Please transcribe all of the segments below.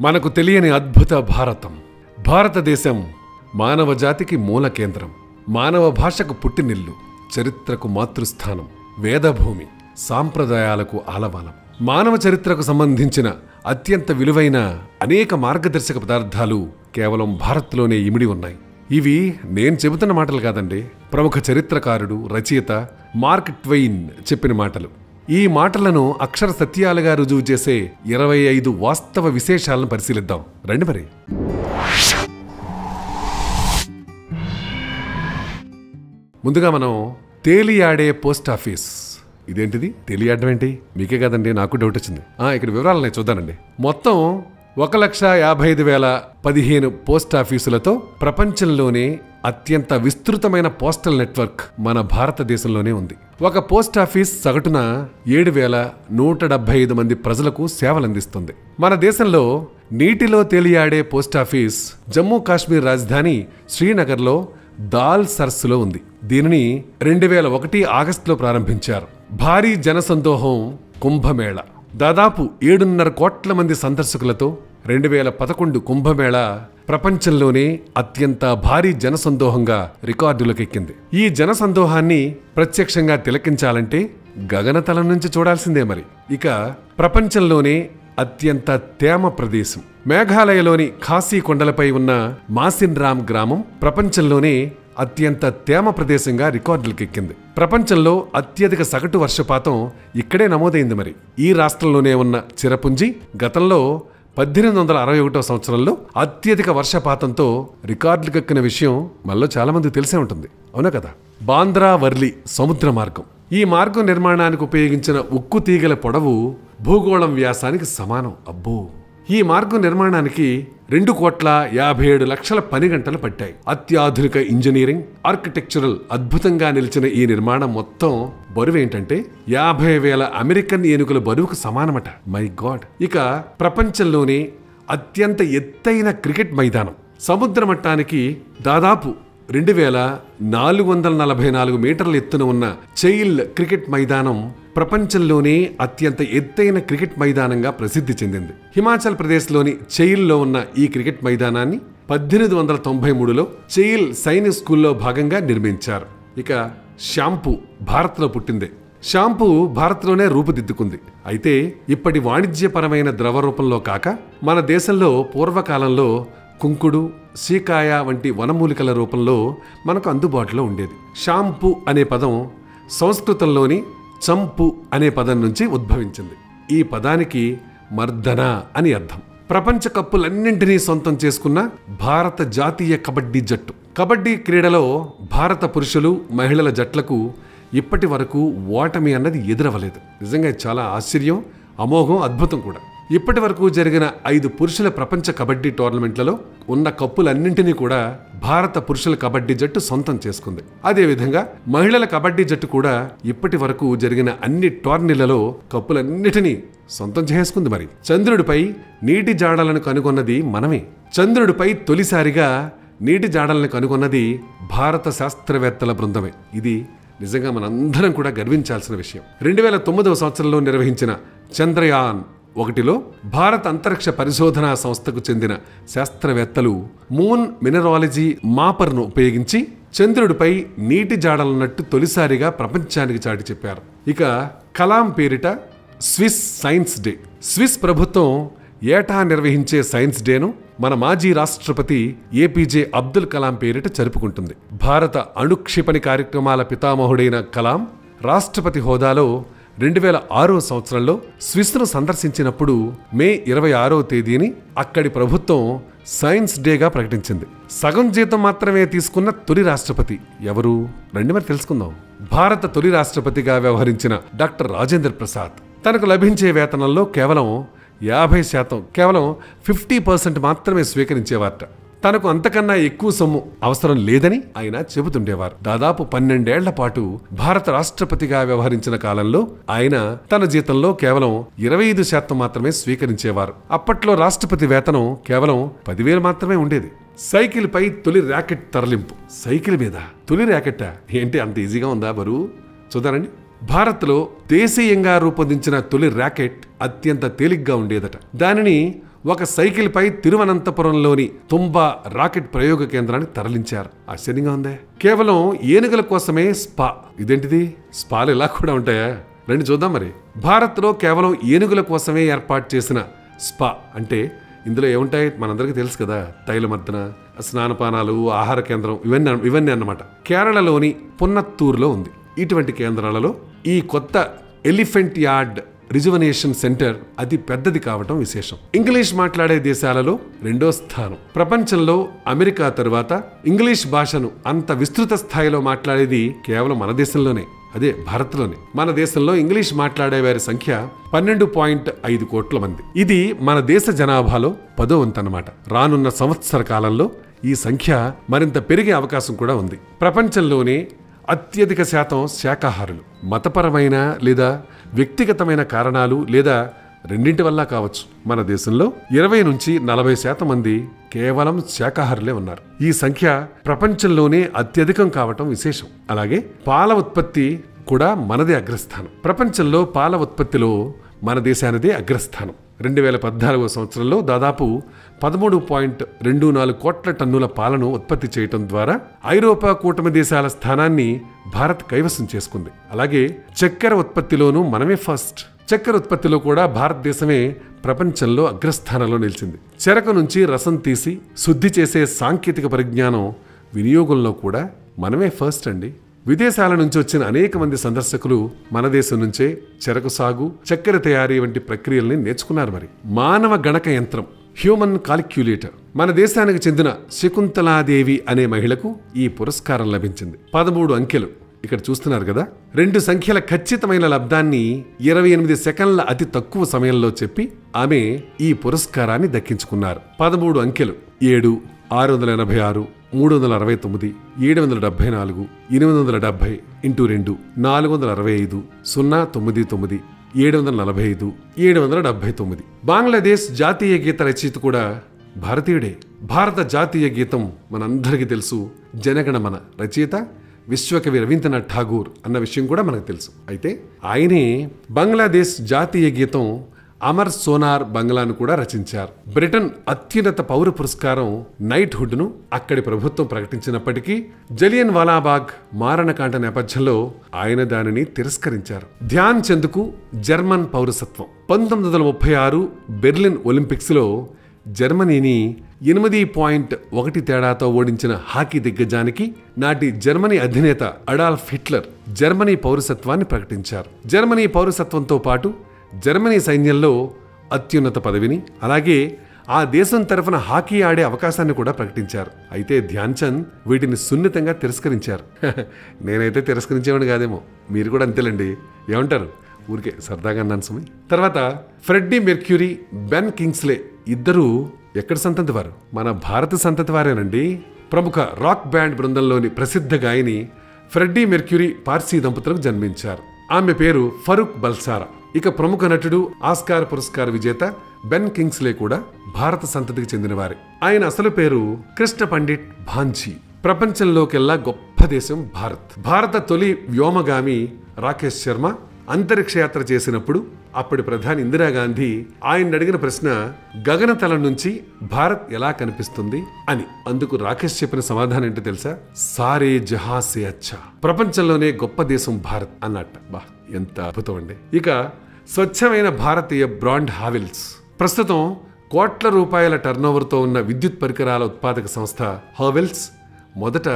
మనకు తెలియని అద్భుత భారతం. భారతదేశం మానవ జాతికి మూల కేంద్రం. మానవ భాషకు పుట్టినిల్లు చరిత్రకు మాతృస్థానం వేదభూమి సాంప్రదాయాలకు ఆలవాలం. మానవ చరిత్రకు సంబంధించిన అత్యంత విలువైన అనేక మార్గదర్శక పదార్థాలు కేవలం భారత్లోనే ఇమిడి ఉన్నాయి. ఇవి నేను చెబుతున్న మాటలు కాదండి. ప్రముఖ చరిత్రకారుడు రచయిత మార్క్ ట్వెయిన్ చెప్పిన మాటలు. ఈ మాటలను అక్షర సత్యాలుగా రుజువు చేసే ఇరవై ఐదు వాస్తవ విశేషాలను పరిశీలిద్దాం. రండి మరి. ముందుగా మనం తేలియాడే పోస్ట్ ఆఫీస్. ఇదేంటిది? తేలియాడడం ఏంటి? మీకే కదండి నాకు డౌట్ వచ్చింది. ఇక్కడ వివరాలు నేను చూద్దానండి. మొత్తం ఒక లక్ష యాభై ఐదు వేల పదిహేను పోస్ట్ ఆఫీసులతో ప్రపంచంలోనే అత్యంత విస్తృతమైన పోస్టల్ నెట్వర్క్ మన భారతదేశంలోనే ఉంది. ఒక పోస్ట్ ఆఫీస్ సగటున ఏడు వేల నూట డెబ్బై ఐదు మంది ప్రజలకు సేవలందిస్తుంది. మన దేశంలో నీటిలో తేలియాడే పోస్ట్ ఆఫీస్ జమ్మూ కాశ్మీర్ రాజధాని శ్రీనగర్లో దాల్ సరస్సులో ఉంది. దీనిని రెండు వేల ఒకటి ఆగస్టులో ప్రారంభించారు. భారీ జనసందోహం కుంభమేళ. దాదాపు ఏడున్నర కోట్ల మంది సందర్శకులతో రెండు వేల పదకొండు కుంభమేళ ప్రపంచంలోనే అత్యంత భారీ జనసందోహంగా రికార్డులకెక్కింది. ఈ జనసందోహాన్ని ప్రత్యక్షంగా తిలకించాలంటే గగనతలం నుంచి చూడాల్సిందే మరి. ఇక ప్రపంచంలోనే అత్యంత తేమ ప్రదేశం. మేఘాలయలోని ఖాసీ కొండలపై ఉన్న మాసిన్ రామ్ గ్రామం ప్రపంచంలోనే అత్యంత తేమ ప్రదేశంగా రికార్డులకెక్కింది. ప్రపంచంలో అత్యధిక సగటు వర్షపాతం ఇక్కడే నమోదైంది మరి. ఈ రాష్ట్రంలోనే ఉన్న చిరపుంజి గతంలో పద్దెనిమిది వందల అరవై ఒకటో సంవత్సరంలో అత్యధిక వర్షపాతంతో రికార్డులకెక్కిన విషయం మనలో చాలామంది తెలిసే ఉంటుంది. అవునా కదా? బాంద్రా వర్లి సముద్ర మార్గం. ఈ మార్గం నిర్మాణానికి ఉపయోగించిన ఉక్కు తీగల పొడవు భూగోళం వ్యాసానికి సమానం. అబ్బో! ఈ మార్గం నిర్మాణానికి రెండు కోట్ల యాభై ఏడు లక్షల పని గంటలు పట్టాయి. అత్యాధునిక ఇంజనీరింగ్ ఆర్కిటెక్చరల్ అద్భుతంగా నిలిచిన ఈ నిర్మాణం మొత్తం బరువు ఏంటంటే యాభై వేల అమెరికన్ ఏనుగుల బరువుకు సమానమట. My God! ఇక ప్రపంచంలోనే అత్యంత ఎత్తైన క్రికెట్ మైదానం. సముద్ర మట్టానికి దాదాపు రెండు వేల నాలుగు వందల నలభై నాలుగు మీటర్ల ఎత్తున ఉన్న చైల్ క్రికెట్ మైదానం ప్రపంచంలోనే అత్యంత ఎత్తైన క్రికెట్ మైదానంగా ప్రసిద్ధి చెందింది. హిమాచల్ ప్రదేశ్లోని చైల్లో ఉన్న ఈ క్రికెట్ మైదానాన్ని పద్దెనిమిది వందల తొంభై మూడులో చైల్ సైనిక్ స్కూల్లో భాగంగా నిర్మించారు. ఇక షాంపూ భారత్లో పుట్టిందే. షాంపూ భారత్లోనే రూపుదిద్దుకుంది. అయితే ఇప్పటి వాణిజ్యపరమైన ద్రవ రూపంలో కాక మన దేశంలో పూర్వకాలంలో కుంకుడు సీకాయ వంటి వనమూలికల రూపంలో మనకు అందుబాటులో ఉండేది. షాంపూ అనే పదం సంస్కృతంలోని చంపు అనే పదం నుంచి ఉద్భవించింది. ఈ పదానికి మర్దన అని అర్థం. ప్రపంచ కప్పులన్నింటినీ సొంతం చేసుకున్న భారత జాతీయ కబడ్డీ జట్టు. కబడ్డీ క్రీడలో భారత పురుషులు మహిళల జట్లకు ఇప్పటి వరకు ఓటమి అన్నది ఎదురవ్వలేదు నిజంగా చాలా ఆశ్చర్యం అమోఘం అద్భుతం కూడా. ఇప్పటి వరకు జరిగిన ఐదు పురుషుల ప్రపంచ కబడ్డీ టోర్నమెంట్లలో ఉన్న కప్పులన్నింటినీ కూడా భారత పురుషుల కబడ్డీ జట్టు సొంతం చేసుకుంది. అదేవిధంగా మహిళల కబడ్డీ జట్టు కూడా ఇప్పటి వరకు జరిగిన అన్ని టోర్నీలలో కప్పులన్నిటినీ సొంతం చేసుకుంది మరి. చంద్రుడిపై నీటి జాడలను కనుగొన్నది మనమే. చంద్రుడిపై తొలిసారిగా నీటి జాడలను కనుగొన్నది భారత శాస్త్రవేత్తల బృందమే. ఇది నిజంగా మనందరం కూడా గర్వించాల్సిన విషయం. రెండు వేల తొమ్మిదవ సంవత్సరంలో నిర్వహించిన చంద్రయాన్ ఒకటిలో భారత అంతరిక్ష పరిశోధనా సంస్థకు చెందిన శాస్త్రవేత్తలు మూన్ మినరాలజీ మాపర్ను ఉపయోగించి చంద్రుడిపై నీటి జాడలున్నట్టు తొలిసారిగా ప్రపంచానికి చాటి చెప్పారు. ఇక కలాం పేరిట స్విస్ సైన్స్ డే. స్విస్ ప్రభుత్వం ఏటా నిర్వహించే సైన్స్ డేను మన మాజీ రాష్ట్రపతి ఏపీజే అబ్దుల్ కలాం పేరిట జరుపుకుంటుంది. భారత అణుక్షిపణి కార్యక్రమాల పితామహుడైన కలాం రాష్ట్రపతి హోదాలో రెండు వేల ఆరో సంవత్సరంలో స్విస్ను సందర్శించినప్పుడు మే ఇరవై ఆరో తేదీని అక్కడి ప్రభుత్వం సైన్స్ డేగా ప్రకటించింది. సగం జీతం మాత్రమే తీసుకున్న తొలి రాష్ట్రపతి ఎవరు? రండి మరి తెలుసుకుందాం. భారత తొలి రాష్ట్రపతిగా వ్యవహరించిన డాక్టర్ రాజేంద్ర ప్రసాద్. తనకు లభించే వేతనంలో కేవలం యాభై శాతం కేవలం ఫిఫ్టీ పర్సెంట్ మాత్రమే స్వీకరించేవారట. తనకు అంతకన్నా ఎక్కువ సొమ్ము అవసరం లేదని ఆయన చెబుతుండేవారు. దాదాపు పన్నెండేళ్ళ పాటు భారత రాష్ట్రపతిగా వ్యవహరించిన కాలంలో ఆయన తన జీతంలో కేవలం ఇరవై ఐదు శాతం మాత్రమే స్వీకరించేవారు. అప్పట్లో రాష్ట్రపతి వేతనం కేవలం పదివేలు మాత్రమే ఉండేది. సైకిల్ పై తొలి ర్యాకెట్ తరలింపు. సైకిల్ మీద తొలి ర్యాకెట్టా ఏంటి అంత ఈజీగా ఉందా బరువు చూద్దారండి భారత్లో దేశీయంగా రూపొందించిన తొలి ర్యాకెట్ అత్యంత తేలిగ్గా ఉండేదట. దానిని ఒక సైకిల్పై తిరువనంతపురంలోని తుంబ రాకెట్ ప్రయోగ కేంద్రాన్ని తరలించారు. ఆశ్చర్యంగా ఉందే. కేవలం ఏనుగుల కోసమే స్పా. ఇదేంటిది? స్పాలు ఇలా కూడా ఉంటాయా? రండి చూద్దాం మరి. భారత్లో కేవలం ఏనుగుల కోసమే ఏర్పాటు చేసిన స్పా అంటే ఇందులో ఏముంటాయి? మనందరికీ తెలుసు కదా. తైలమర్దన స్నానపానాలు ఆహార కేంద్రం ఇవన్నీ ఇవన్నీ అన్నమాట. కేరళలోని పున్నత్తూరులో ఉంది. ఇటువంటి కేంద్రాలలో ఈ కొత్త ఎలిఫెంట్ యార్డ్ రిజువనేషన్ సెంటర్ అతి పెద్దది కావటం విశేషం. ఇంగ్లీష్ మాట్లాడే దేశాలలో రెండో స్థానం. ప్రపంచంలో అమెరికా తరువాత ఇంగ్లీష్ భాషను అంత విస్తృత స్థాయిలో మాట్లాడేది కేవలం మన దేశంలోనే అదే భారత్లోనే. మన దేశంలో ఇంగ్లీష్ మాట్లాడే వారి సంఖ్య పన్నెండు పాయింట్ ఐదు కోట్ల మంది. ఇది మన దేశ జనాభాలో పదో వంతనమాట రానున్న సంవత్సర కాలంలో ఈ సంఖ్య మరింత పెరిగే అవకాశం కూడా ఉంది. ప్రపంచంలోనే అత్యధిక శాతం శాకాహారులు మతపరమైన లేదా వ్యక్తిగతమైన కారణాలు లేదా రెండింటి వల్ల కావచ్చు. మన దేశంలో ఇరవై నుంచి నలభై శాతం మంది కేవలం శాకాహారులే ఉన్నారు. ఈ సంఖ్య ప్రపంచంలోనే అత్యధికం కావటం విశేషం. అలాగే పాల ఉత్పత్తి కూడా మనదే అగ్రస్థానం. ప్రపంచంలో పాల ఉత్పత్తిలో మన దేశానిదే అగ్రస్థానం. రెండు వేల పద్నాలుగో సంవత్సరంలో దాదాపు పదమూడు పాయింట్ రెండు నాలుగు కోట్ల టన్నుల పాలను ఉత్పత్తి చేయటం ద్వారా ఐరోపా కూటమి దేశాల స్థానాన్ని భారత్ కైవసం చేసుకుంది. అలాగే చక్కెర ఉత్పత్తిలోనూ మనమే ఫస్ట్. చక్కెర ఉత్పత్తిలో కూడా భారతదేశమే ప్రపంచంలో అగ్రస్థానంలో నిలిచింది. చెరకు నుంచి రసం తీసి శుద్ధి చేసే సాంకేతిక పరిజ్ఞానం వినియోగంలో కూడా మనమే ఫస్ట్ అండి. విదేశాల నుంచి వచ్చిన అనేక మంది సందర్శకులు మన దేశం నుంచే చెరకు సాగు చక్కెర తయారీ వంటి ప్రక్రియల్ని నేర్చుకున్నారు మరి. మానవ గణక యంత్రం హ్యూమన్ కాలిక్యులేటర్ మన దేశానికి చెందిన శకుంతలాదేవి అనే మహిళకు ఈ పురస్కారం లభించింది. పదమూడు అంకెలు. ఇక్కడ చూస్తున్నారు కదా? రెండు సంఖ్యల ఖచ్చితమైన లబ్ధాన్ని ఇరవై ఎనిమిది సెకండ్ల అతి తక్కువ సమయంలో చెప్పి ఆమె ఈ పురస్కారాన్ని దక్కించుకున్నారు. పదమూడు అంకెలు. ఏడు ఆరు వందల ఎనభై ఆరు మూడు వందల అరవై తొమ్మిది ఏడు వందల డెబ్బై నాలుగు ఎనిమిది వందల డెబ్బై ఇంటూ రెండు నాలుగు వందల అరవై ఐదు సున్నా తొమ్మిది తొమ్మిది ఏడు వందల నలభై ఐదు ఏడు వందల డెబ్బై తొమ్మిది బంగ్లాదేశ్ జాతీయ గీత రచయిత కూడా భారతీయుడే. భారత జాతీయ గీతం మనందరికీ తెలుసు. జనగణమన రచయిత విశ్వకవి రవీంద్రనాథ్ ఠాగూర్ అన్న విషయం కూడా మనకు తెలుసు. అయితే ఆయనే బంగ్లాదేశ్ జాతీయ గీతం అమర్ సోనార్ బంగ్లాను కూడా రచించారు. బ్రిటన్ అత్యున్నత పౌర పురస్కారం నైట్ను అక్కడి ప్రభుత్వం ప్రకటించినప్పటికీ జలియన్ వాలాబాగ్ మారణకాండ నేపథ్యంలో ఆయన దానిని తిరస్కరించారు. ధ్యాన్ చంద్కు జర్మన్ పౌరసత్వం. పంతొమ్మిది వందల ముప్పై ఆరు బెర్లిన్ ఒలింపిక్స్లో జర్మనీని ఎనిమిది పాయింట్ ఒకటి తేడాతో ఓడించిన హాకీ దిగ్గజానికి నాటి జర్మనీ అధినేత అడాల్ఫ్ హిట్లర్ జర్మనీ పౌరసత్వాన్ని ప్రకటించారు. జర్మనీ పౌరసత్వంతో పాటు జర్మనీ సైన్యంలో అత్యున్నత పదవిని అలాగే ఆ దేశం తరఫున హాకీ ఆడే అవకాశాన్ని కూడా ప్రకటించారు. అయితే ధ్యాన్ చంద్ వీటిని సున్నితంగా తిరస్కరించారు. నేనైతే తిరస్కరించేవాడిని కాదేమో. మీరు కూడా అంతేలండి. ఏమంటారు? ఊరికే సరదాగా అన్నాను సుమి తర్వాత ఫ్రెడ్డీ మెర్క్యూరీ బెన్ కింగ్స్లే ఇద్దరూ ఎక్కడ సంతతి వారు? మన భారత సంతతి వారేనండి. ప్రముఖ రాక్ బ్యాండ్ బృందంలోని ప్రసిద్ధ గాయని ఫ్రెడ్డీ మెర్క్యూరీ పార్సీ దంపతులకు జన్మించారు. ఆమె పేరు ఫరూక్ బల్సారా. ఇక ప్రముఖ నటుడు ఆస్కార్ పురస్కార విజేత బెన్ కింగ్స్లే కూడా భారత సంతతికి చెందినవారే. ఆయన అసలు పేరు కృష్ణ పండిట్ భాంజీ ప్రపంచంలోకెల్లా గొప్ప దేశం భారత్. భారత తొలి వ్యోమగామి రాకేష్ శర్మ అంతరిక్ష యాత్ర చేసినప్పుడు అప్పటి ప్రధాని ఇందిరాగాంధీ ఆయన అడిగిన ప్రశ్న గగనతలం నుంచి భారత్ ఎలా కనిపిస్తుంది? అని. అందుకు రాకేష్ చెప్పిన సమాధానం ఏంటో తెలుసా? సారే జహాసే అచ్చా. ప్రపంచంలోనే గొప్ప దేశం భారత్ అన్నట్ట. బా ఎంత అద్భుతం అండి. ఇక స్వచ్ఛమైన భారతీయ బ్రాండ్ హావెల్స్. ప్రస్తుతం కోట్ల రూపాయల టర్నోవర్తో ఉన్న విద్యుత్ పరికరాల ఉత్పాదక సంస్థ హావెల్స్ మొదట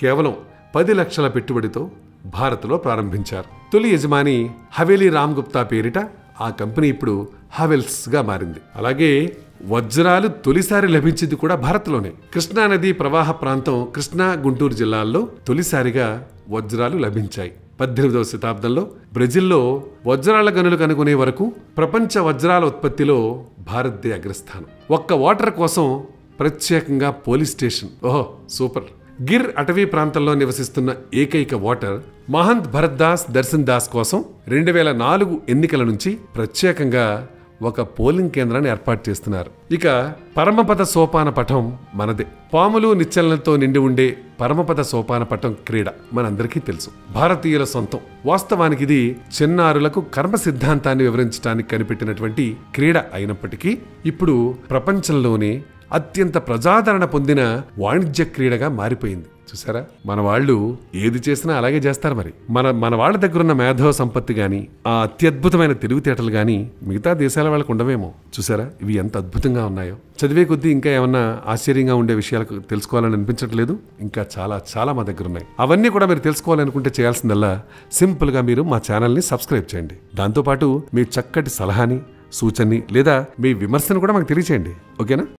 కేవలం పది లక్షల పెట్టుబడితో భారత్లో ప్రారంభించారు. తొలి యజమాని హవేలీ రామ్ గుప్తా పేరిట ఆ కంపెనీ ఇప్పుడు హావెల్స్గా మారింది. అలాగే వజ్రాలు తొలిసారి లభించింది కూడా భారత్లోనే. కృష్ణానది ప్రవాహ ప్రాంతం కృష్ణా గుంటూరు జిల్లాల్లో తొలిసారిగా వజ్రాలు లభించాయి. పద్దెనిమిదవ శతాబ్దంలో బ్రెజిల్లో వజ్రాల గనులు కనుగొనే వరకు ప్రపంచ వజ్రాల ఉత్పత్తిలో భారత్దే అగ్రస్థానం. ఒక్క వాటర్ కోసం ప్రత్యేకంగా పోలీస్ స్టేషన్. ఓహో సూపర్. గిర్ అటవీ ప్రాంతంలో నివసిస్తున్న ఏకైక ఓటర్ మహంత్ భరత్ దాస్ దర్శన్ దాస్ కోసం రెండు వేల నాలుగు ఎన్నికల నుంచి ప్రత్యేకంగా ఒక పోలింగ్ కేంద్రాన్ని ఏర్పాటు చేస్తున్నారు. ఇక పరమపద సోపాన పటం మనదే. పాములు నిచ్చలతో నిండి ఉండే పరమపద సోపాన పటం క్రీడ మనందరికీ తెలుసు. భారతీయుల సొంతం. వాస్తవానికి ఇది చిన్నారులకు కర్మ సిద్ధాంతాన్ని వివరించడానికి కనిపెట్టినటువంటి క్రీడ అయినప్పటికీ ఇప్పుడు ప్రపంచంలోనే అత్యంత ప్రజాదరణ పొందిన వాణిజ్య క్రీడగా మారిపోయింది. చూసారా? మన వాళ్ళు ఏది చేసినా అలాగే చేస్తారు మరి. మన మన వాళ్ళ దగ్గర ఉన్న మేధో సంపత్తి కానీ ఆ అత్యద్భుతమైన తెలివితేటలు కానీ మిగతా దేశాల వాళ్ళకు ఉండవేమో. చూసారా? ఇవి ఎంత అద్భుతంగా ఉన్నాయో. చదివే కొద్దీ ఇంకా ఏమన్నా ఆశ్చర్యంగా ఉండే విషయాలు తెలుసుకోవాలని అనిపించట్లేదు? ఇంకా చాలా చాలా మా దగ్గర ఉన్నాయి అవన్నీ కూడా మీరు తెలుసుకోవాలనుకుంటే చేయాల్సిందల్లా సింపుల్గా మీరు మా ఛానల్ని సబ్స్క్రైబ్ చేయండి. దాంతోపాటు మీ చక్కటి సలహాని సూచనని లేదా మీ విమర్శను కూడా మాకు తెలియచేయండి. ఓకేనా?